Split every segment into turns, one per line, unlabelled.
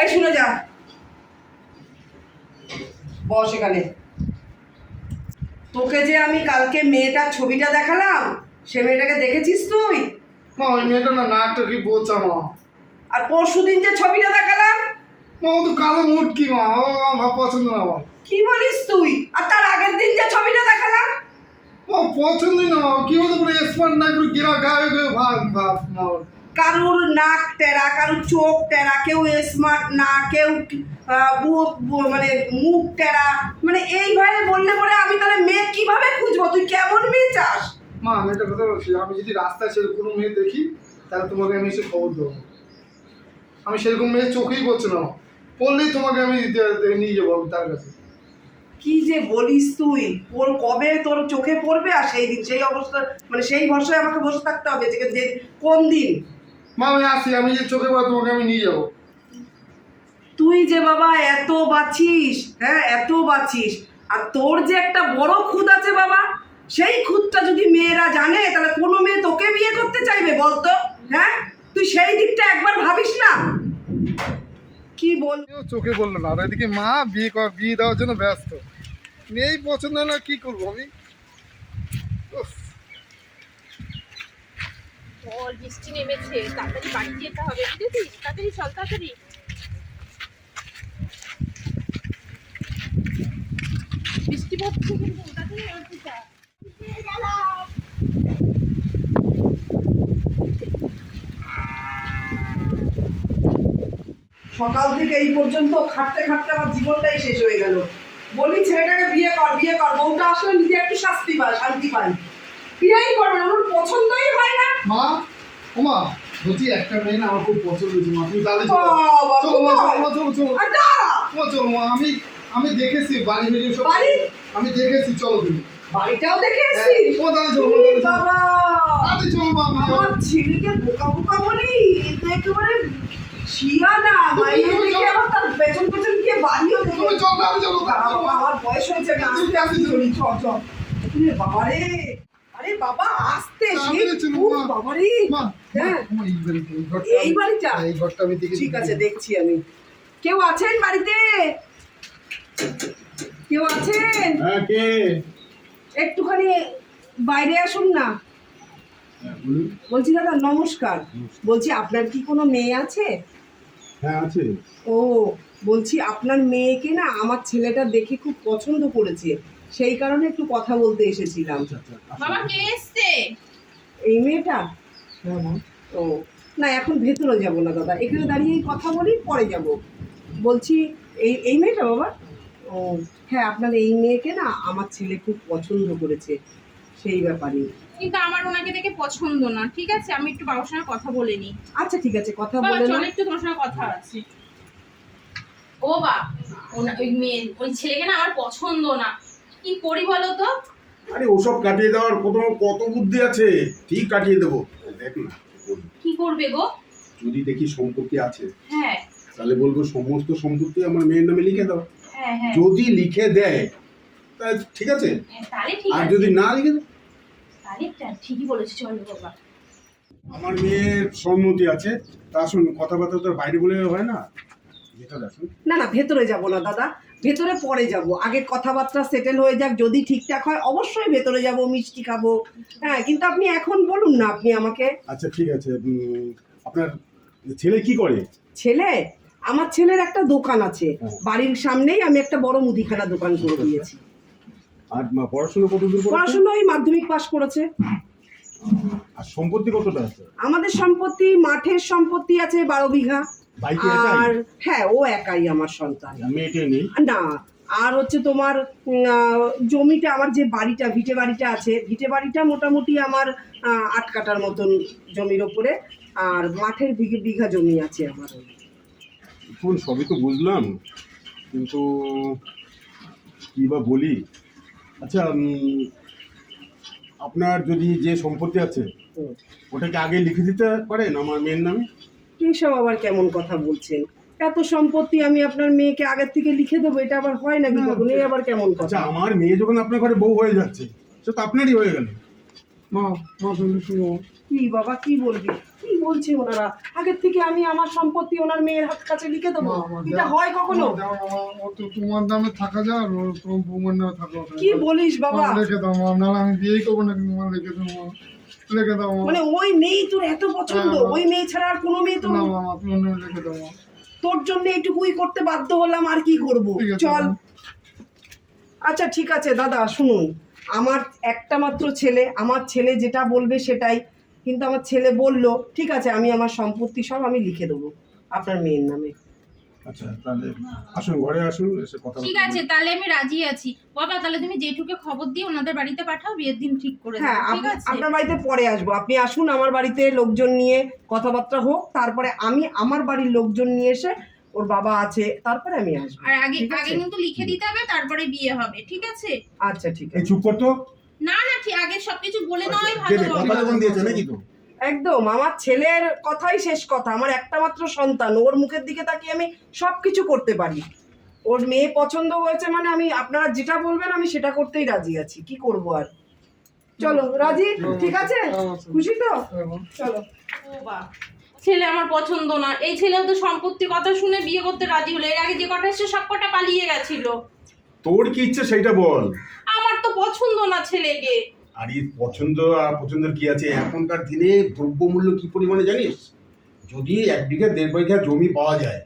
এই শুনে যা। বস এখানে। তোকে যে আমি কালকে মেয়েটার ছবিটা দেখালাম সে মেয়েটাকে দেখেছিস তুই?
মা ওই মেয়েটা না নাকটা কি বোঝা মা।
আর পরশুদিন যে ছবিটা দেখালাম?
মা ও তো কালো মুটকি মা ও আমার পছন্দ না আমার
কি বলিস তুই? আর তার আগের দিন যে ছবিটা দেখালাম?
ও পছন্দই না মা কি হতে পারে স্মার্ট না পুরো গিরা গায়ে গায়ে ভাগ ভাগ মা ওর।
কারুর নাক টেরা কারুর চোখ টেরা কেউ স্মার্ট না কেউ মানে মুখ টেরা। মানে এইভাবে বললে পরে আমি তাহলে মেয়ে কীভাবে খুঁজবো? তুই কেমন মেয়ে চাস?
মা আমি একটা কথা বলছি। আমি যদি রাস্তায় সেরকম কোনো মেয়ে দেখি তাহলে তোমাকে আমি এসে খবর দেবো। আমি সেরকম মেয়ে চোখেই পড়ছে না। পড়লেই তোমাকে আমি নিয়ে যাব আমি তার কাছে।
কি যে বলিস তুই? ওর কবে তোর চোখে পড়বে আর সেই দিন সেই অবস্থা মানে সেই ভরসায় আমাকে বসে থাকতে হবে যে কোন দিন?
মা আমি আসি আমি যে চোখে পড়ে তোমাকে আমি নিয়ে যাব।
তুই যে বাবা এত বাঁচিস হ্যাঁ এত বাঁচিস আর তোর যে একটা বড় খুদ আছে বাবা সেই খুদটা যদি মেয়েরা জানে তাহলে কোনো মেয়ে তোকে বিয়ে করতে চাইবে বলতো হ্যাঁ? তুই সেই দিকটা একবার ভাবিস না? কি বল
চোখে বলল না আর এদিকে মা বিয়ে কর বিয়ে দেওয়ার জন্য ব্যস্ত। মেয়েই পছন্দ না কি করব আমি উফ,
বল বৃষ্টি নেমেছে, তাড়াতাড়ি বাড়ি যেতে হবে তাড়াতাড়ি চল, তাড়াতাড়ি। বৃষ্টি পড়ছে কিন্তু
সকাল থেকে এই পর্যন্ত খাটতে খাটতে আমার জীবনটাই শেষ হয়ে গেল। বলি ছেলেটাকে বিয়ে কর বিয়ে কর, বউটা আসলে নিজে একটু শাস্তি পায়, শান্তি পায়। বিয়েই করবে আমার পছন্দই
মা ও মা বলছি একটা মেয়ে না আমার খুব পছন্দ হয়েছে মা তুমি তাহলে চলো। চলো মা চলো চলো চলো।
আর
চলো মা আমি আমি দেখেছি বাড়ি ভিডিও সব।
বাড়ি?
আমি দেখেছি চলো তুমি।
বাড়িটাও দেখে
হ্যাঁ,
এসেছিস
ও তাহলে চলো চলো
বাবা।
তাহলে চলো মা
আমার ছেলেকে বোকা বোকা বলি এ তো একেবারে শিয়ানা মাইয়ে দেখে আবার তার পেছন পেছন গিয়ে বাড়িও দেখে।
তুমি চলো চলো
আমার বয়স হয়েছে আমি আস্তে আস্তে চলি চ চ। আরে বাবা রে আরে বাবা আস্তে হ্যাঁ।
এই
বাড়িটা?
এই ঘরটা আমি
ঠিক আছে দেখছি আমি। কেউ আছেন বাড়িতে? কেউ আছেন?
হ্যাঁ কে?
একটুখানি বাইরে আসুন না।
হ্যাঁ,
বলছি দাদা নমস্কার। বলছি আপনার কি কোনো মেয়ে আছে?
হ্যাঁ আছে।
ও বলছি আপনার মেয়েকে না আমার ছেলেটা দেখে খুব পছন্দ করেছে। সেই কারণে একটু কথা বলতে এসেছিলাম।
বাবা কে এসছে?
এই মেয়েটা? ও না এখন ভেতরে যাব না দাদা। এখানে দাঁড়িয়েই কথা বলি পরে যাব। বলছি এই এই মেয়েটা বাবা? ও হ্যাঁ আপনার এই মেয়েকে না আমার ছেলে খুব পছন্দ করেছে সেই ব্যাপারে।
কিন্তু আমার ওনাকে দেখে পছন্দ না ঠিক আছে? আমি একটু বাবার সঙ্গে কথা বলে নিই।
আচ্ছা ঠিক আছে কথা বলে
চল একটু তোমার সঙ্গে কথা আছে। ও বা ওই মেয়ে ওই ছেলেকে না আমার পছন্দ না। কি করি বলো তো?
আরে ওসব কাটিয়ে দেওয়ার কত কত বুদ্ধি আছে? ঠিক কাটিয়ে দেবো। দেখ না
কি করবে? গো?
যদি দেখি সম্পত্তি আছে
হ্যাঁ।
তাহলে বলব সমস্ত সম্পত্তি আমার মেয়ের নামে লিখে দাও।
হ্যাঁ হ্যাঁ।
যদি লিখে দেয় তা ঠিক আছে।
হ্যাঁ, তাহলে ঠিক
আর যদি না লিখে দেয়?
তাহলে ঠিকই বলেছি চলো বাবা।
আমার মেয়ের সম্মতি আছে। তা শুন কথাবার্তা তো আর বাইরে বলে হয় না। যেটা
না না ভেতরে যাব না দাদা। ভেতরে পরে যাব। আগে কথাবার্তা সেটেল হয়ে যাক যদি ঠিকঠাক হয় অবশ্যই ভেতরে যাব মিষ্টি খাব। হ্যাঁ কিন্তু আপনি এখন বলুন না আপনি আমাকে।
আচ্ছা ঠিক আছে আপনার ছেলে কি করে?
ছেলে? আমার ছেলের একটা দোকান আছে।
হ্যাঁ।
বাড়ির সামনেই আমি একটা বড় মুদিখানা দোকান করে দিয়েছি।
আর পড়াশোনা কত দূর
পড়াশোনা ওই মাধ্যমিক পাশ করেছে।
আর সম্পত্তি কতটা আছে?
আমাদের সম্পত্তি মাঠের সম্পত্তি আছে বারো বিঘা। আর হ্যাঁ ও একাই আমার সন্তান। না আর হচ্ছে তোমার জমিটা আমার যে বাড়িটা ভিটে বাড়িটা আছে ভিটে বাড়িটা মোটামুটি আমার আট কাটার মতন জমির ওপরে আর মাঠের বিঘে বিঘা জমি আছে আমার।
এখন সবই তো বুঝলাম কিন্তু কী বা বলি? আচ্ছা আপনার যদি যে সম্পত্তি আছে। ওটাকে আগে লিখে দিতে পারেন আমার মেয়ের নামে?
এইসব আবার কেমন কথা বলছেন? এত সম্পত্তি আমি আপনার মেয়েকে আগের থেকে লিখে দেবো এটা আবার হয় নাকি
না,
কখনো? এই আবার কেমন
আচ্ছা
কথা
আমার মেয়ে যখন আপনার ঘরে বউ হয়ে যাচ্ছে সে তো আপনারই হয়ে গেল।
মা মা শুনো
কি বাবা কি বলবি? কি বলছে ওনারা? আগের থেকে আমি আমার সম্পত্তি ওনার মেয়ের হাত কাছে লিখে দেবো?
মা,
এটা
যা-
হয় কখনো?
ও তো তোমার নামে থাকা আর ও তোমার বৌমার নামে থাকা
কি বলিস বাবা?
মা, রেখে দাও মা নাহলে আমি বিয়েই করব না কিন্তু মা রেখে দাও মা। রেখে দাও
মানে ওই মেয়ে তোর এত পছন্দ
হ্যাঁ,
ওই মেয়ে ছাড়া আর কোনো মেয়ে তোর
না মা আপনার নামে রেখে দাও
তোর জন্য এইটুকুই করতে বাধ্য হলাম আর কি করব? চল। আচ্ছা ঠিক আছে দাদা শুনুন। আমার একটা মাত্র ছেলে আমার ছেলে যেটা বলবে সেটাই। কিন্তু আমার ছেলে বলল ঠিক আছে আমি আমার সম্পত্তি সব আমি লিখে দেবো। আপনার মেয়ের নামে।
আচ্ছা তাহলে আসুন ঘরে আসুন এসে কথা
ঠিক আছে তাহলে আমি রাজি আছি। বাবা তাহলে তুমি যেটুকে খবর দিয়ে ওনাদের বাড়িতে পাঠাও বিয়ের দিন ঠিক করে
হ্যাঁ
ঠিক আছে?
আপনার বাড়িতে পরে আসব। আপনি আসুন আমার বাড়িতে লোকজন নিয়ে কথাবার্তা হোক তারপরে আমি আমার বাড়ির লোকজন নিয়ে এসে ওর বাবা আছে তারপরে আমি আসব।
আর আগে আগে কিন্তু লিখে দিতে হবে তারপরে বিয়ে হবে ঠিক আছে?
আচ্ছা ঠিক আছে।
চুপ করতো?
না না ঠিক আগে সবকিছু বলে ভালো
কথা দিয়েছে নাকি তো?
একদম আমার ছেলের কথাই শেষ কথা আমার একটা মাত্র সন্তান ওর মুখের দিকে তাকিয়ে আমি সব কিছু করতে পারি। ওর মেয়ে পছন্দ হয়েছে মানে আমি আপনারা যেটা বলবেন আমি সেটা করতেই রাজি আছি কি করব আর? চলো রাজি? ঠিক আছে? খুশি তো? চলো।
ও বা ছেলে আমার পছন্দ না এই ছেলেও তো সম্পত্তির কথা শুনে বিয়ে করতে রাজি হলো এর আগে যে কটা এসে সব কটা পালিয়ে গেছিল।
তোর কি ইচ্ছে সেইটা বল।
আমার তো পছন্দ না ছেলেকে।
আর এই পছন্দ আর পছন্দের কি আছে? এখনকার দিনে দ্রব্যমূল্য কি পরিমাণে জানিস? যদি এক বিঘা দেড় বিঘা জমি পাওয়া যায়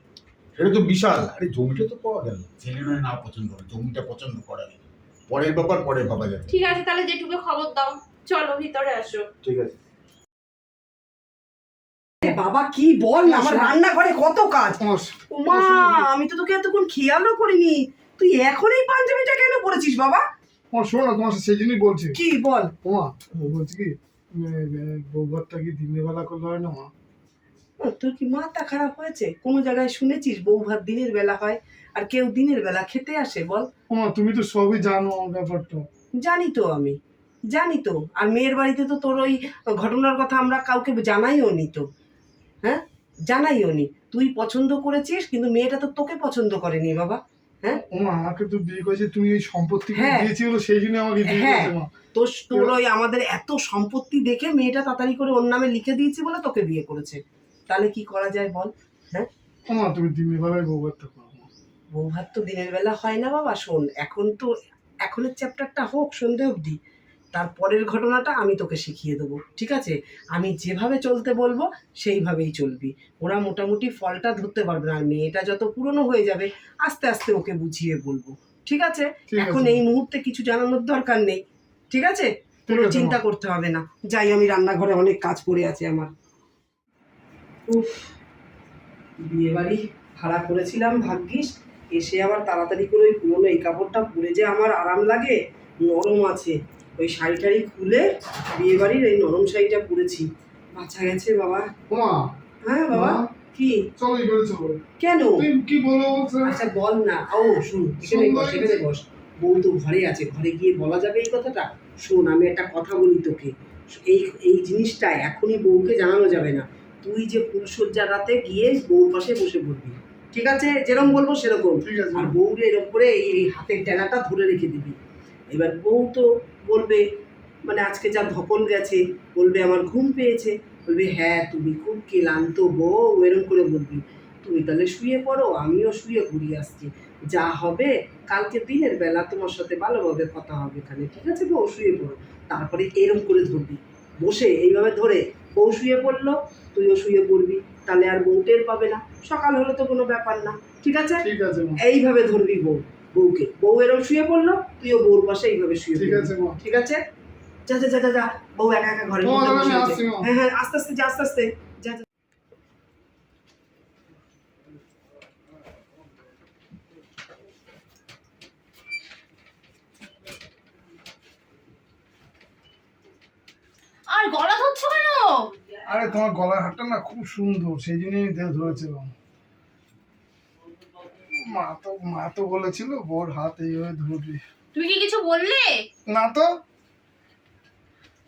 সেটা তো বিশাল। আরে জমিটা তো পাওয়া গেল। ছেলে নয় না পছন্দ করে জমিটা পছন্দ করা গেল পরের ব্যাপার পরে ভাবা যাবে।
ঠিক আছে তাহলে যেটুকু খবর দাও। চলো ভিতরে আসো।
ঠিক আছে।
বাবা কি বল না আমার রান্নাঘরে কত কাজ? মা আমি তো তোকে এতক্ষণ খেয়ালও করিনি। তুই এখন এই পাঞ্জাবিটা কেন পরেছিস বাবা?
আমার শোনো না তোমার সেই জন্যই বলছি।
কি বল?
ওমা বলছি কি বৌভাতটা কি দিনের বেলা করলে হয় না মা?
তোর কি মাথা খারাপ হয়েছে? কোনো জায়গায় শুনেছিস বউ ভাত দিনের বেলা হয় আর কেউ দিনের বেলা খেতে আসে বল?
ওমা তুমি তো সবই জানো ব্যাপারটা।
জানি তো আমি জানি তো। আর মেয়ের বাড়িতে তো তোর ওই ঘটনার কথা আমরা কাউকে জানাইও নি তো। হ্যাঁ? জানাইও নি। তুই পছন্দ করেছিস কিন্তু মেয়েটা তো তোকে পছন্দ করেনি বাবা। হ্যাঁ?
ওমা আমাকে তো বিয়ে করেছে তুমি এই সম্পত্তি
হ্যাঁ।
দিয়েছিল সেই জন্য আমাকে বিয়ে
হ্যাঁ।
করেছে মা।
তোর তোর ওই আমাদের এত সম্পত্তি দেখে মেয়েটা তাড়াতাড়ি করে ওর নামে লিখে দিয়েছি বলে তোকে বিয়ে করেছে। তাহলে কি করা যায় বল? হ্যাঁ?
ওমা তুমি দিনের বেলায় বউভাত করো মা।
বউ ভাত তো দিনের বেলা হয় না বাবা শোন। এখন তো এখনের চ্যাপ্টারটা হোক সন্ধে অবধি। তারপরের ঘটনাটা আমি তোকে শিখিয়ে দেবো ঠিক আছে? আমি যেভাবে চলতে বলব সেইভাবেই চলবি। ওরা মোটামুটি ফলটা ধরতে পারবে না আর মেয়েটা যত পুরনো হয়ে যাবে আস্তে আস্তে ওকে বুঝিয়ে বলব ঠিক আছে? এখন এই মুহূর্তে কিছু জানানোর দরকার নেই ঠিক আছে? কোনো চিন্তা করতে হবে না। যাই আমি রান্নাঘরে অনেক কাজ পড়ে আছে আমার। উফ বিয়ে বাড়ি ভাড়া করেছিলাম ভাগ্যিস এসে আবার তাড়াতাড়ি করে ওই পুরোনো এই কাপড়টা পরে যে আমার আরাম লাগে নরম আছে। ওই শাড়ি টাড়ি খুলে বিয়ে বাড়ির এই নরম শাড়িটা পরেছি। বাঁচা গেছে বাবা। হ্যাঁ বাবা। কি?
চলো এই করে চলো।
কেন?
কি বলো
আচ্ছা বল না। ও শুন এখানে বস এখানে বস। বউ তো ঘরে আছে ঘরে গিয়ে বলা যাবে এই কথাটা? শোন আমি একটা কথা বলি তোকে। এই এই জিনিসটা এখনই বউকে জানানো যাবে না। তুই যে ফুলসজ্জার রাতে গিয়ে বউর পাশে বসে পড়বি। ঠিক আছে? যেরকম বলব সেরকম। আর বউরে এরকম করে এই এই হাতের টেনাটা ধরে রেখে দিবি। এবার বউ তো বলবে মানে আজকে যা ধকল গেছে বলবে আমার ঘুম পেয়েছে। বলবে হ্যাঁ তুমি খুব ক্লান্ত বউ এরকম করে বলবি। তুমি তাহলে শুয়ে পড়ো আমিও শুয়ে ঘুরিয়ে আসছি যা হবে কালকে দিনের বেলা তোমার সাথে ভালোভাবে কথা হবে এখানে ঠিক আছে বউ? শুয়ে পড়ো। তারপরে এরম করে ধরবি। বসে এইভাবে ধরে বউ শুয়ে পড়ল তুইও শুয়ে পড়বি। তাহলে আর বউ টের পাবে না। সকাল হলে তো কোনো ব্যাপার না ঠিক আছে?
ঠিক আছে
এইভাবে ধরবি বউ। বউকে। বউ এরম শুয়ে পড়ল তুইও বউর পাশে এইভাবে শুয়ে
ঠিক আছে
ঠিক আছে? যা যা যা যা বউ একা একা ঘরে। হ্যাঁ হ্যাঁ আস্তে আস্তে যা আস্তে আস্তে যা যা।
আর গলা ধরছো কেন?
আরে তোমার গলার হারটা না খুব সুন্দর সেই জন্যই ধরেছিলাম। মা তো মা তো বলেছিল বোর হাত এইভাবে ধরবি।
তুমি কি কিছু বললে?
না তো।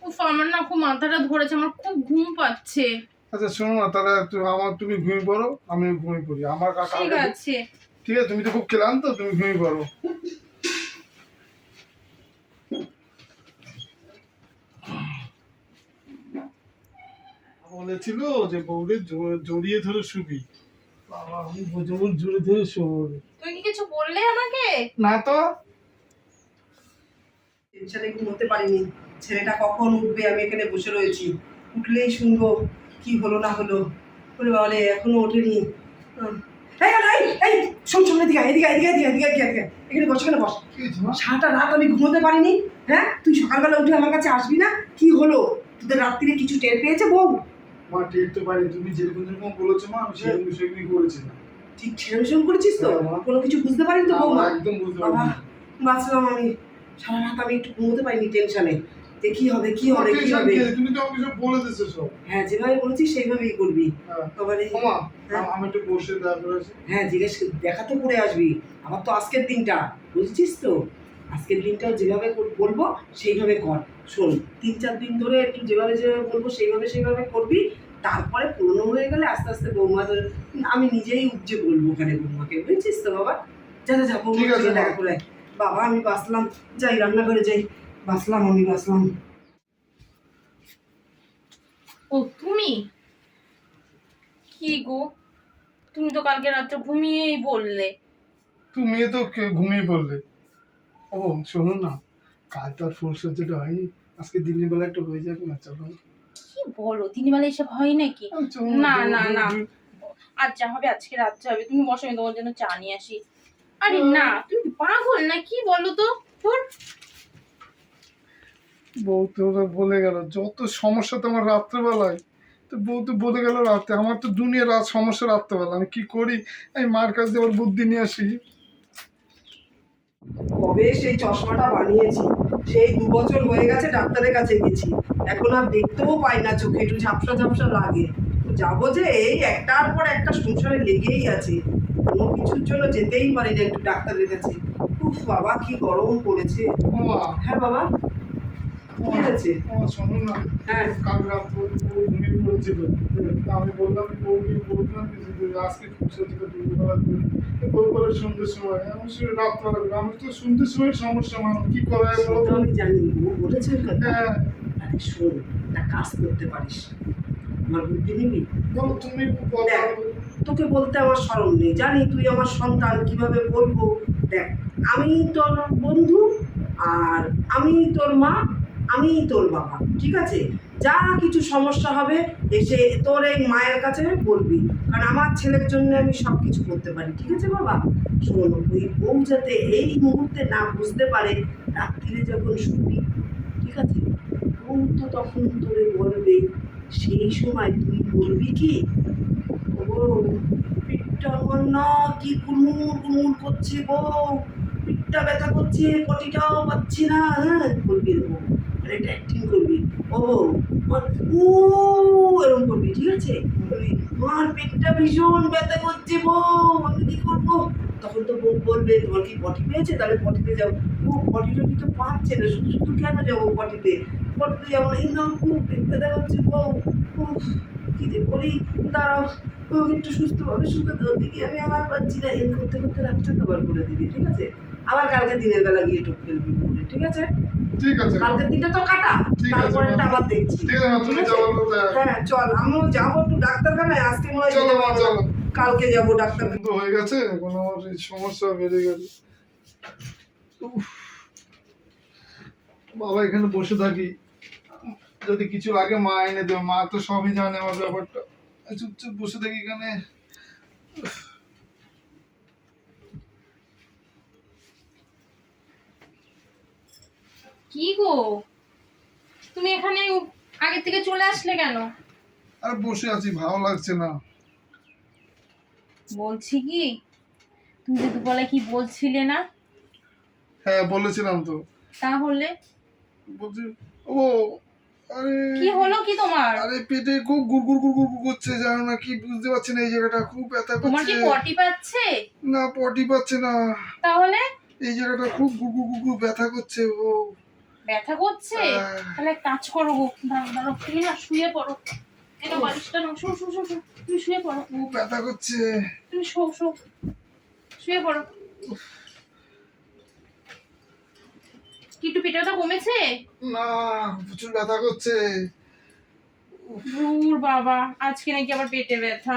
উফ আমার না খুব মাথাটা ধরেছে আমার খুব ঘুম পাচ্ছে।
আচ্ছা শোনো না তাহলে আমার তুমি ঘুমিয়ে পড়ো আমি ঘুমিয়ে পড়ি। আমার কাকা
ঠিক আছে।
ঠিক আছে তুমি তো খুব ক্লান্ত তুমি ঘুমিয়ে পড়ো। বলেছিল যে বউরে জড়িয়ে ধরে শুবি। বাবা আমি যেমন জড়িয়ে ধরে শুবো।
তুমি কি কিছু বললে আমাকে?
না তো।
টেনশনে ঘুমোতে পারিনি। ছেলেটা কখন উঠবে? আমি এখানে বসে রয়েছি। উঠলেই শুনব কি হলো না হলো। বলে বলে এখনও ওঠেনি। হুম। এই, এই, এই, এই, শোন শোন এদিকে এদিকে এদিকে এদিকে আয়, এদিকে এদিকে এখানে বস এখানে বস।
কি
সারাটা রাত আমি ঘুমোতে পারিনি হ্যাঁ? তুই সকালবেলা উঠে আমার কাছে আসবি না? কি হলো? তোদের রাত্রিরে কিছু টের পেয়েছে বউ?
মা টের তো পারি তুমি যেরকম যেরকম বলেছ মা আমি সেরকম সেরকমই করেছি।
ঠিক সেরকম সেরকম করেছিস তো?
হ্যাঁ।
কোনো কিছু বুঝতে পারিনি তো বৌমা?
একদম বুঝতে
বাবা
পারি
বাঁচলাম আমি। সারা রাত আমি একটু ঘুমোতে পারিনি টেনশনে। যে কি হবে কি হবে কি হবে?
তুমি তো আমাকে সব বলে দিচ্ছো সব।
হ্যাঁ যেভাবে বলেছিস সেইভাবেই করবি।
হ্যাঁ।
হ্যাঁ।
আমি একটু বসে
হ্যাঁ জিজ্ঞেস দেখা তো করে আসবি। আমার তো আজকের দিনটা বুঝছিস তো? আজকের দিনটাও যেভাবে বলব সেইভাবে কর। শোন তিন চার দিন ধরে একটু যেভাবে যেভাবে বলব সেইভাবে সেইভাবে করবি। তারপরে পুরনো হয়ে গেলে আস্তে আস্তে বৌমা তো- আমি নিজেই উপজে বলব ওখানে বৌমাকে। বুঝছিস তো বাবা? যা যা, যা বৌমা দেখা করে বাবা আমি বাসলাম যাই রান্নাঘরে যাই। বাসলাম আমি বাসলাম
ও তুমি? কি গো? তুমি তো কালকে রাত্রে ঘুমিয়েই বললে
তুমি তো কে- ঘুমিয়ে পড়লে? ও শোনো না। কাল তো আর ফুল সজ্জাটা হয়নি। আজকে দিনের বেলা একটু হয়ে যাবে না চলো।
বলো? দিনের বেলা এসব হয় নাকি? না, না, না। আজ যা হবে আজকে রাত্রে হবে। তুমি বসো আমি তোমার জন্য চা নিয়ে আসি। আরে না তুমি পাগল না? কি বলো তো? তোর
বউ তো বলে গেল যত সমস্যা তোমার রাত্রেবেলায় তো বউ তো বলে গেল রাতে আমার তো দুনিয়া রাত সমস্যা রাত্রেবেলা আমি কি করি? আমি মার কাছ দিয়ে আবার বুদ্ধি নিয়ে আসি।
কবে সেই চশমাটা বানিয়েছি? সেই দু বছর হয়ে গেছে ডাক্তারের কাছে গেছি। এখন আর দেখতেও পাই না চোখে একটু ঝাপসা ঝাপসা লাগে। যাব যে এই একটার পর একটা সংসারে লেগেই আছে। কোনো কিছুর জন্য যেতেই পারি না একটু ডাক্তারের কাছে। উফ বাবা কি গরম পড়েছে। হ্যাঁ বাবা
ঠিক
আছে হয়েছে
শোনো না।
হ্যাঁ।
কাল রাত আমি বললাম আজকে খুব সময় আমি তো সমস্যা কি?
আমি জানি ও বলেছে
হ্যাঁ
শোন একটা কাজ করতে পারিস আমার নিবি
তুমি।
তোকে বলতে আমার স্মরণ নেই জানি তুই আমার সন্তান কীভাবে বলব দেখ আমি তোর বন্ধু আর আমি তোর মা, আমি তোর বাবা, ঠিক আছে যা কিছু সমস্যা হবে, এসে তোর এই মায়ের কাছে বলবি। কারণ আমার ছেলের জন্য আমি সব কিছু করতে পারি। ঠিক আছে বাবা? শোন, ওই বউ যাতে এই মুহূর্তে না বুঝতে পারে, রাত্রিরে যখন শুনবি ঠিক আছে? বউ তো তখন তোরে বলবে, সেই সময় তুই বলবি কি? ও, পিঠটা আমার কি কুমুর কুমুর করছে গো? পিঠটা ব্যথা করছে, পটিটাও পাচ্ছি না হ্যাঁ? বলবি দেবো মানে এটা অ্যাক্টিং করবি। ও আমার ও এরকম করবি ঠিক আছে? আমার পেটটা ভীষণ ব্যথা করছে গো আমি কি করব? তখন তো বউ বলবে তোমার কি পটি পেয়েছে? তাহলে পটিতে যাও। ও পটি টটি তো পাচ্ছে না শুধু শুধু কেন যাব পটিতে? পটিতে যাব না এই খুব পেট ব্যথা করছে উফ, কি যে করি? দাঁড়াও একটু সুস্থভাবে শুতে দাও দিদি আমি আমার পাচ্ছি না। এর করতে করতে রাতটা কভার করে দিবি ঠিক আছে? আবার কালকে দিনের বেলা গিয়ে টোপ ফেলবি বলে ঠিক আছে?
ঠিক আছে।
কালকের দিনটা তো কাটা। তারপরেটা আবার দেখছি।
ঠিক আছে তুমি যাও
হ্যাঁ চল আমিও যাব একটু ডাক্তারখানায়। আজকে মনে হয়
চলো চলো।
কালকে যাব ডাক্তার
বন্ধ হয়ে গেছে এখন আমার সমস্যা বেড়ে গেছে। বাবা এখানে বসে থাকি। যদি কিছু লাগে মা এনে দেবে। মা তো সবই জানে আমার ব্যাপারটা। চুপচাপ বসে থাকি এখানে।
কি গো? তুমি এখানে আগে থেকে চলে আসলে কেন?
আর বসে আছি ভালো লাগছে না।
বলছি কি? তুমি যে দুপুরবেলা কি বলছিলে না?
হ্যাঁ বলেছিলাম তো।
তাহলে?
বলছি ও আরে
কি হলো কি তোমার?
আরে পেটে খুব গুড়গুড় গুড়গুড় করছে জানো না কি বুঝতে পারছি না এই জায়গাটা খুব ব্যথা করছে
তোমার কি পটি পাচ্ছে?
না পটি পাচ্ছে না।
তাহলে?
এই জায়গাটা খুব গুগু গুগু ব্যথা করছে ও।
ব্যথা করছে। তাহলে কাজ করো গো দাঁড়াও তুমি না শুয়ে পড়ো। এটা বালিশটা নাও শো শো শো শো। তুমি শুয়ে পড়ো।
খুব ব্যথা করছে।
তুমি শো শো শুয়ে পড়ো। পেটাটা কমেছে?
না প্রচুর ব্যথা করছে।
দূর বাবা আজকে নাকি আবার পেটে ব্যথা।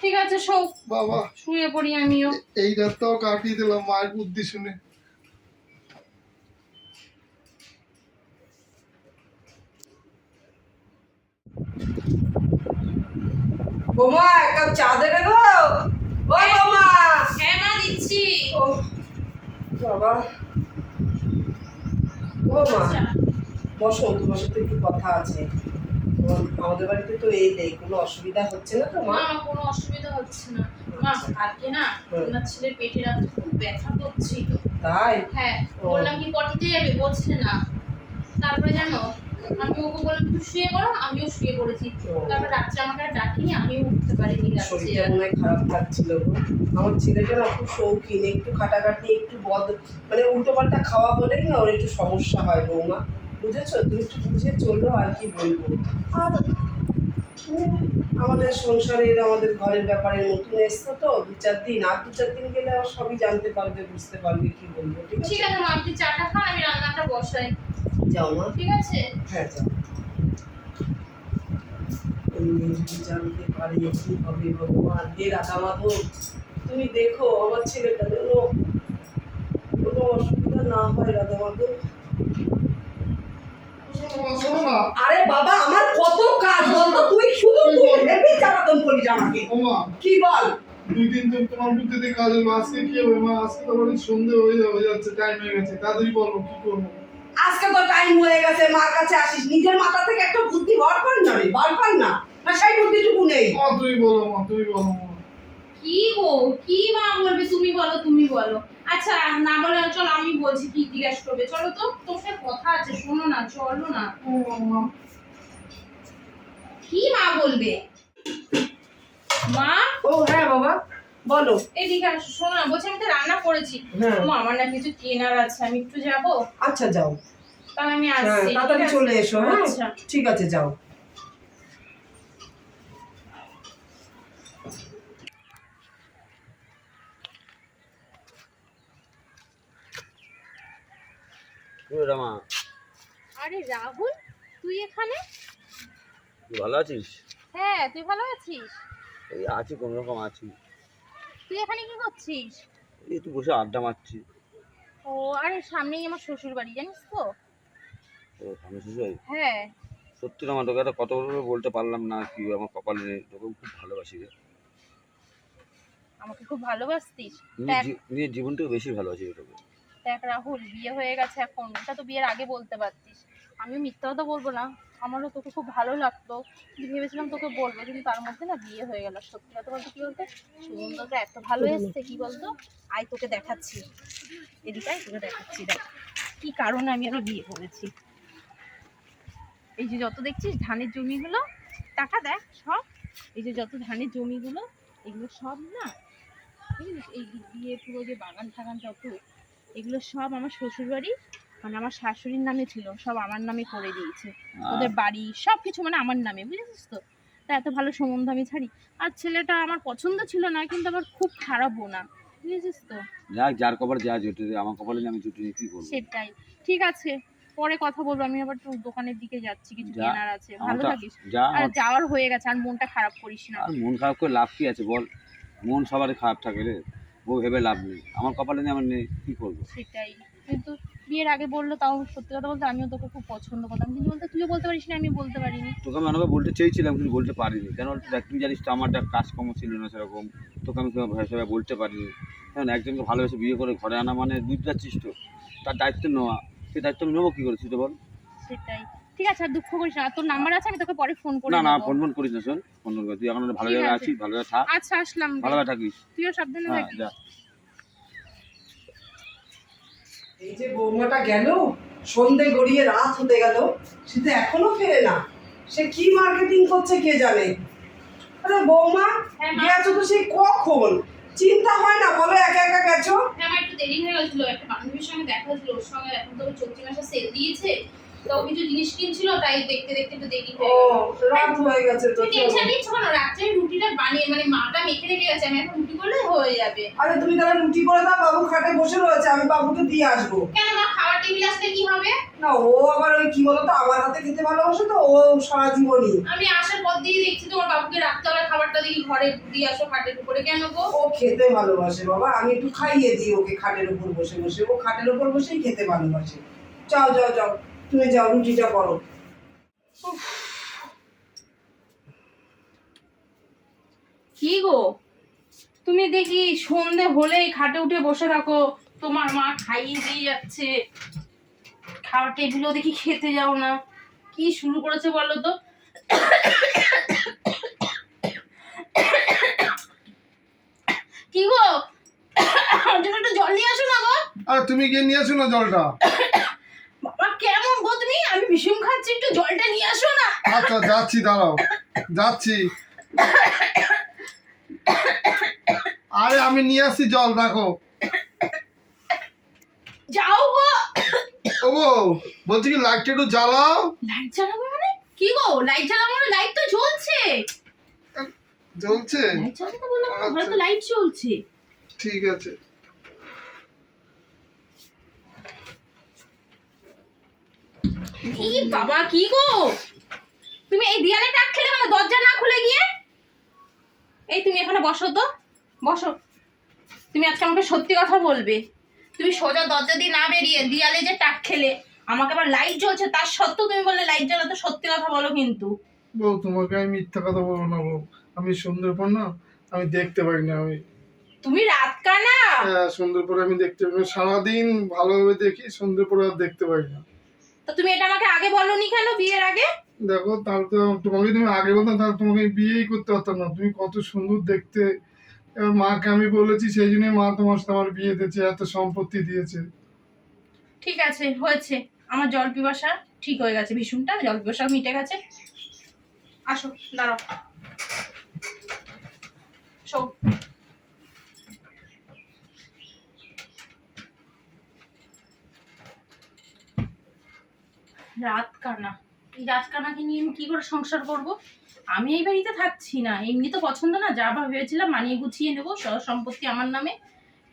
ঠিক আছে শো
বাবা।
শুয়ে পড়ি আমিও।
এই রাতটাও কাটিয়ে দিলাম মায়ের বুদ্ধি শুনে।
বৌমা এক কাপ চা দেবে গো? ও বৌমা।
হ্যাঁ মা দিচ্ছি।
ও বাবা। ও মা
আচ্ছা।
বসো তোমার সাথে একটু কথা আছে। আমাদের বাড়িতে তো এই নেই কোনো অসুবিধা হচ্ছে না তো মা?
কোনো অসুবিধা হচ্ছে না। মা কালকে না। ওনার ছেলের পেটে রাতে খুব ব্যথা করছিল।
তাই?
হ্যাঁ। বললাম কি পটিতে যাবে? বলছে না। তারপরে জানো আমি ওকে বললাম তুই শুয়ে পড়ো আমিও শুয়ে পড়েছি। তারপর রাত্রে আমাকে আর ডাকিনি আমিও উঠতে পারিনি
শরীরটা। মনে খারাপ লাগছিল আমার ছেলেটা না খুব শৌখিন একটু খাটাখাটি একটু বদ মানে উল্টো পাল্টা খাওয়া বলেই না ওর একটু সমস্যা হয় বৌমা। বুঝেছ? তুমি একটু বুঝে চলো আর কি বলব। আর আমাদের সংসারের আমাদের ঘরের ব্যাপারে নতুন এসছো তো দু চার দিন আর দু চার দিন গেলে সবই জানতে পারবে বুঝতে পারবে কি বলব ঠিক আছে
মা আপনি চাটা খান আমি রান্নাটা বসাই।
যাও মা
ঠিক আছে।
হ্যাঁ যাও। এই মেয়ে যদি জানতে পারে কি হবে ভগবান। হে রাধা মাধব তুমি দেখো আমার ছেলেটা যেন কোনো অসুবিধা না হয় রাধা মাধব। আরে বাবা আমার কত কাজ বলতো? তুই শুধু তুই জ্বালাতন করিস আমাকে। কি বল?
দুই দিন তো তোমার বুদ্ধিতে কাজ আজকে কি হবে মা? আজকে তো আমার সন্ধে হয়ে যাবে যাচ্ছে টাইম হয়ে গেছে। তাড়াতাড়ি বলো কি করব?
আজকে তো টাইম হয়ে গেছে মার কাছে আসিস। নিজের মাথা থেকে একটা বুদ্ধি বার কর না রে বার কর না। না সেই বুদ্ধিটুকু নেই।
মা তুমি বলো মা তুমি বলো মা।
কি গো কি মা বলবে? তুমি বলো তুমি বলো। আচ্ছা না বলে চলো আমি বলছি কি জিজ্ঞাসা করবে। চলো তো তোর সাথে কথা আছে শোনো না চলো না।
ও মা।
কি মা বলবে? মা?
ও হ্যাঁ বাবা। বলো।
এদিকে আসো শোনো না বলছি আমি তো রান্না করেছি।
হ্যাঁ।
মা আমার না কিছু কেনার আছে আমি একটু যাব?
আচ্ছা যাও।
তাহলে আমি
হ্যাঁ
আসছি
তাড়াতাড়ি চলে এসো হ্যাঁ?
আচ্ছা।
ঠিক আছে যাও।
রামা?
আরে রাহুল তুই এখানে?
তুই ভালো আছিস?
হ্যাঁ তুই ভালো আছিস?
এই আছি কোনো রকম আছি।
তুই এখানে কি করছিস?
এই একটু বসে আড্ডা মারছি।
ও আরে সামনেই আমার শ্বশুর বাড়ি জানিস তো?
তো আমি সুযোগ
হ্যাঁ।
সত্যি না তোকে একটা কত করে বলতে পারলাম না কি আমার কপালে নেই। তোকে খুব ভালোবাসি রে।
আমাকে খুব ভালোবাসতিস?
নিজের জীবনটাকে বেশি ভালোবাসি তোকে।
দেখ রাহুল বিয়ে হয়ে গেছে এখন। এটা তো বিয়ের আগে বলতে পারতিস। আমিও মিথ্যা কথা বলব না। আমারও তোকে খুব ভালো লাগতো। কিন্তু ভেবেছিলাম তোকে বলব কিন্তু তার মধ্যে না বিয়ে হয়ে গেল। সত্যি কথা বলতে কি বলতো? সুমন্দরটা এত ভালো এসছে কি বলতো? আয় তোকে দেখাচ্ছি। এদিকে আয় তোকে দেখাচ্ছি দেখ। কি কারণে আমি আরও বিয়ে করেছি? এই যে যত দেখছিস ধানের জমিগুলো টাকা দেখ সব। এই যে যত ধানের জমিগুলো এগুলো সব না এই বিয়ে পুরো যে বাগান টাগান যত এগুলো সব আমার শ্বশুর বাড়ি মানে আমার শাশুড়ির নামে ছিল সব আমার নামে করে দিয়েছে। ওদের বাড়ি সব কিছু মানে আমার নামে বুঝেছিস তো? তা এত ভালো সম্বন্ধ আমি ছাড়ি। আর ছেলেটা আমার পছন্দ ছিল না কিন্তু আবার খুব খারাপও না বুঝেছিস তো?
যাক যার কপালে যা জুটে আমার কপালে আমি জুটি কি করব?
সেটাই। ঠিক আছে পরে কথা বলব আমি আবার একটু দোকানের দিকে যাচ্ছি কিছু কেনার আছে। ভালো থাকিস। আর যাওয়ার হয়ে গেছে আর মনটা খারাপ করিস না।
আর মন খারাপ করে লাভ কি আছে বল? মন সবারই খারাপ থাকে রে। ও ভেবে লাভ নেই। আমার কপালে নেই আমার নেই কি করব?
সেটাই। কিন্তু বিয়ের আগে বলল তাও সত্যি কথা বলতে আমিও তোকে খুব পছন্দ করতাম। কিন্তু বলতে তুইও বলতে পারিস না আমি বলতে পারিনি।
তোকে আমি অনেকে বলতে চেয়েছিলাম কিন্তু বলতে পারিনি। কেন দেখ তুই জানিস তো আমার কাজকর্ম ছিল না সেরকম। তোকে আমি সবাই বলতে পারিনি। কারণ একজনকে ভালোবেসে বিয়ে করে ঘরে আনা মানে বুঝতে পারছিস তো? তার দায়িত্ব নেওয়া। সেই দায়িত্ব আমি নেব কী করে তুই তো বল।
সেটাই। ঠিক আছে আর দুঃখ করিস না। তোর নাম্বার আছে আমি তোকে পরে ফোন করে
না না ফোন ফোন করিস না শোন। ফোন। তুই এখন ভালো জায়গায় আছিস ভালো জায়গায় থাক।
আচ্ছা আসলাম।
ভালো থাকিস।
তুইও সাবধানে
হ্যাঁ
থাকিস।
এই যে বৌমাটা গেল সন্ধে গড়িয়ে রাত হতে গেল সে তো এখনও ফেরে না। সে কি মার্কেটিং করছে কে জানে? আরে বৌমা
হ্যাঁ,
গেছো তো সেই কখন? চিন্তা হয় না বলো একা একা গেছো?
হ্যাঁ আমার একটু দেরি হয়ে গেছিল একটা বান্ধবীর সঙ্গে দেখা হয়েছিল ওর সঙ্গে এখন তো চৈত্র মাসে সেল দিয়েছে। তো কিছু জিনিস কিনছিল তাই দেখতে দেখতে একটু দেরি
ও
হয়ে গেল।
রাত হয়ে গেছে তো
টেনশন নিচ্ছ কেন? রাত্রে রুটিটা বানিয়ে মানে মাটা মেখে রেখে গেছে আমি এখন রুটি করলে হয়ে যাবে।
আরে তুমি তাহলে রুটি করে দাও বাবু খাটে বসে রয়েছে আমি বাবুকে দিয়ে আসব।
কেন মা খাবার টেবিল আসলে কি হবে?
না ও আবার ওই কি বলতো আমার হাতে খেতে ভালোবাসে তো ও সারা জীবনই।
আমি আসার পর দিয়ে দেখছি তোমার বাবুকে রাত্রেবেলা খাবারটা দেখি ঘরে দিয়ে আসো খাটের উপরে কেন গো?
ও খেতে ভালোবাসে বাবা। আমি একটু খাইয়ে দিই ওকে খাটের উপর বসে বসে। ও খাটের উপর বসেই খেতে ভালোবাসে। যাও যাও যাও। তুমি যাও রুটিটা করো।
কি গো? তুমি দেখি সন্ধে হলেই খাটে উঠে বসে থাকো। তোমার মা খাইয়ে দিয়ে যাচ্ছে। খাওয়ার টেবিলও দেখি খেতে যাও না। কি শুরু করেছে বলো তো? কি গো? আমার জন্য একটু জল নিয়ে আসো না গো।
আর তুমি গিয়ে নিয়ে আসো না জলটা।
আমি ভীষণ খাচ্ছি একটু জলটা নিয়ে আসো না।
আচ্ছা যাচ্ছি দাঁড়াও। যাচ্ছি। আরে আমি নিয়ে আসছি জল দেখো।
যাও গো।
ও বলছি কি লাইটটা একটু জ্বালাও?
লাইট জ্বালাবো মানে? কি গো লাইট জ্বালাবো মানে লাইট তো জ্বলছে।
জ্বলছে?
লাইট জ্বালাতে তো বললাম না, তো
আচ্ছা।
লাইট জ্বলছে।
ঠিক আছে।
ই বাবা কি গো? তুমি এই দেয়ালে টাক খেলে কেন? দরজা না খুলে গিয়ে? এই তুমি এখানে বসো তো। বসো। তুমি আজকে আমাকে সত্যি কথা বলবে। তুমি সোজা দরজা দিয়ে না বেরিয়ে দেয়ালে যে টাক খেলে আমাকে আবার লাইট জ্বলছে তার সত্ত্বেও তুমি বললে লাইট জ্বালাতে সত্যি কথা বলো কিন্তু।
বউ তোমাকে আমি মিথ্যা কথা বলব না বউ। আমি সুন্দরপর না আমি দেখতে পারি না আমি
তুমি রাত কানা
হ্যাঁ সুন্দরপর আমি দেখতে পাই। সারাদিন ভালোভাবে দেখি সুন্দরপর আর দেখতে পারি না।
তো তুমি এটা আমাকে আগে বলনি কেন বিয়ের আগে?
দেখো তাহলে তো তোমাকে তুমি আগে বলতাম তাহলে তোমাকে বিয়েই করতে পারতাম না। তুমি কত সুন্দর দেখতে। এবার মাকে আমি বলেছি সেই জন্যই মা তোমার সাথে আমার বিয়ে দিয়েছে এত সম্পত্তি দিয়েছে।
ঠিক আছে হয়েছে। আমার জল পিপাসা ঠিক হয়ে গেছে ভীষণটা। জল পিপাসা মিটে গেছে। আসো দাঁড়াও। শো রাত কানা এই রাত কানাকে নিয়ে আমি কী করে সংসার করব? আমি এই বাড়িতে থাকছি না। এমনি তো পছন্দ না, যা ভাবে ভেবেছিলাম মানিয়ে গুছিয়ে নেব সম্পত্তি আমার নামে।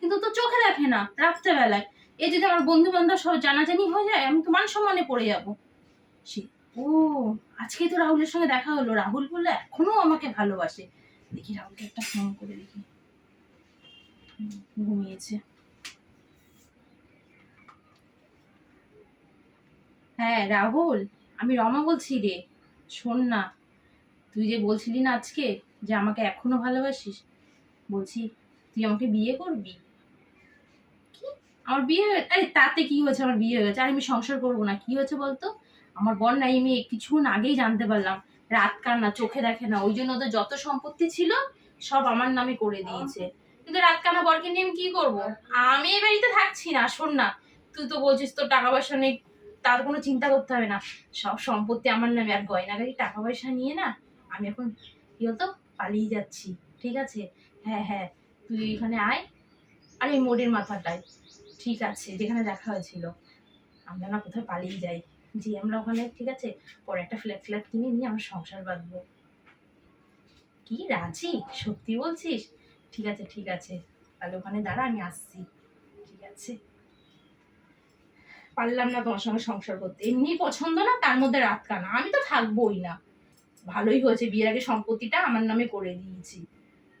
কিন্তু তো চোখে দেখে না, রাত্রেবেলায়। এই যদি আমার বন্ধু বান্ধব সব জানাজানি হয়ে যায়, আমি তো মান সম্মানে পড়ে যাব। সে, ও আজকেই তো রাহুলের সঙ্গে দেখা হলো। রাহুল বলল, এখনও আমাকে ভালোবাসে। দেখি রাহুলকে একটা ফোন করে দেখি। ঘুমিয়েছে। হ্যাঁ রাহুল, আমি রমা বলছি রে। শোন না, তুই যে বলছিলি না আজকে যে আমাকে এখনও ভালোবাসিস, বলছি তুই আমাকে বিয়ে করবি? কি? আমার বিয়ে হয়ে আরে, তাতে কি হয়েছে? আমার বিয়ে হয়ে গেছে। আর, আমি সংসার করব না। কি হয়েছে বলতো? আমার বর নাই, আমি কিছুক্ষণ আগেই জানতে পারলাম। রাত কান্না, চোখে দেখে না। ওই জন্য ওদের যত সম্পত্তি ছিল, সব আমার নামে করে দিয়েছে। কিন্তু রাত কান্না, বরকে নিয়ে আমি কি করব? আমি এই বাড়িতে থাকছি না, শোন না। তুই তো বলছিস তোর টাকা পয়সা নেই তার কোনো চিন্তা করতে হবে না। সব সম্পত্তি আমার নামে, আর গয়নাগাড়ি টাকা পয়সা নিয়ে না, আমি এখন কি হতো পালিয়ে যাচ্ছি, ঠিক আছে? হ্যাঁ হ্যাঁ তুই এখানে আয়, আর এই মোড়ের মাথাটায়, ঠিক আছে, যেখানে দেখা হয়েছিল। আমরা না কোথায় পালিয়ে যাই। যে আমরা ওখানে, ঠিক আছে, পরে একটা ফ্ল্যাট ফ্ল্যাট কিনে নিয়ে আমরা সংসার বাঁধবো। কি রাজি? সত্যি বলছিস? ঠিক আছে ঠিক আছে, তাহলে ওখানে দাঁড়া, আমি আসছি। ঠিক আছে? পারলাম না তোমার সঙ্গে সংসার করতে। এমনি পছন্দ না, তার মধ্যে রাত কানা। আমি তো থাকবোই না। ভালোই হয়েছে, বিয়ের আগে সম্পত্তিটা আমার নামে করে দিয়েছি।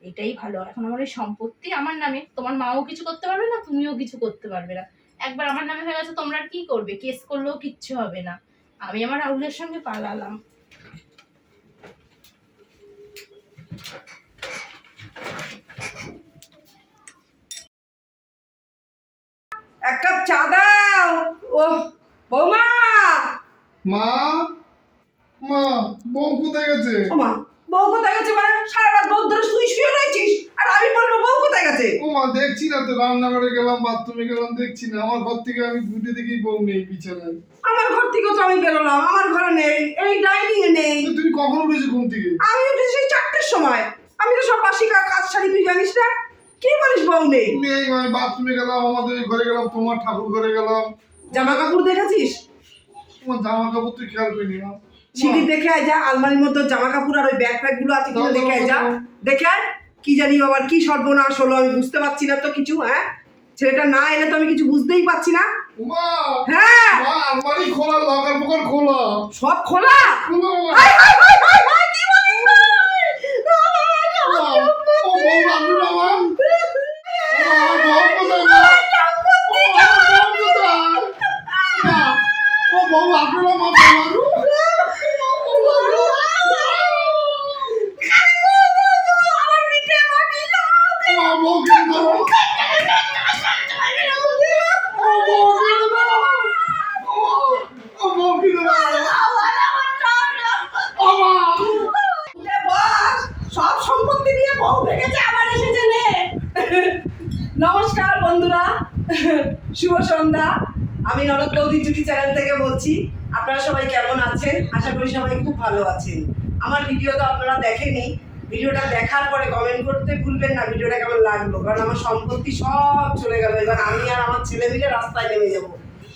এটাই ভালো। এখন আমার এই সম্পত্তি আমার নামে। তোমার মাও কিছু করতে পারবে না, তুমিও কিছু করতে পারবে না। একবার আমার নামে হয়ে গেছে, তোমরা কি করবে? কেস করলেও কিচ্ছু হবে না। আমি আমার রাহুলের সঙ্গে পালালাম।
একটা কাপ চা দাও। ও বৌমা!
মা? মা বউ কোথায় গেছে?
মা বউ কোথায় গেছে মানে সারা রাত বউ ধরে শুয়ে রয়েছিস। আর আমি বলব বউ কোথায় গেছে?
ও মা দেখছি না তো রান্নাঘরে গেলাম বাথরুমে গেলাম দেখছি না। আমার ঘর থেকে আমি ঘুরে দেখি বউ নেই বিছানায়।
আমার ঘর থেকে তো আমি বেরোলাম আমার ঘরে নেই এই ডাইনিং এ নেই।
তুমি কখন উঠেছো ঘুম থেকে?
আমি উঠেছি সেই চারটের সময়। আমি তো সব বাসি কাজ ছাড়ি তুই জানিস না? কি বলিস বউ নেই?
নেই আমি বাথরুমে গেলাম আমাদের ঘরে গেলাম তোমার ঠাকুর ঘরে গেলাম।
জামা কাপড় দেখেছিস?
তোমার জামা কাপড় তুই খেয়াল করিনি মা।
সিঁড়ি দেখে আয় যা আলমারির মধ্যে জামা কাপড় আর ওই ব্যাগ ফ্যাগগুলো আছে কিনা দেখে আয় যা। দেখে আয়। কি জানি বাবার কি সর্বনাশ হলো আমি বুঝতে পারছি না তো কিছু হ্যাঁ? ছেলেটা না এলে তো আমি কিছু বুঝতেই পারছি না। হ্যাঁ!
আলমারি খোলা লকার পোকার খোলা।
সব খোলা? কি বলিস নমস্কার বন্ধুরা। শুভ সন্ধ্যা। আমি নরদ জুটি চ্যানেল থেকে বলছি। আপনারা সবাই কেমন আছেন? আশা করি সবাই খুব ভালো আছেন। আমার ভিডিও তো আপনারা দেখেনি ভিডিওটা দেখার পরে কমেন্ট করতে ভুলবেন না ভিডিওটা কেমন লাগল? কারণ আমার সম্পত্তি সব চলে গেল। এবার আমি আর আমার ছেলে মিলে রাস্তায় নেমে যাব।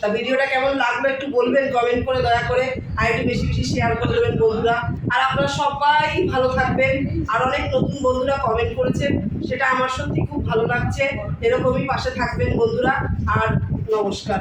তা ভিডিওটা কেমন লাগল একটু বলবেন কমেন্ট করে দয়া করে। আর একটু বেশি বেশি শেয়ার করে দেবেন বন্ধুরা। আর আপনারা সবাই ভালো থাকবেন। আর অনেক নতুন বন্ধুরা কমেন্ট করেছেন সেটা আমার সত্যি খুব ভালো লাগছে। এরকমই পাশে থাকবেন বন্ধুরা। আর নমস্কার।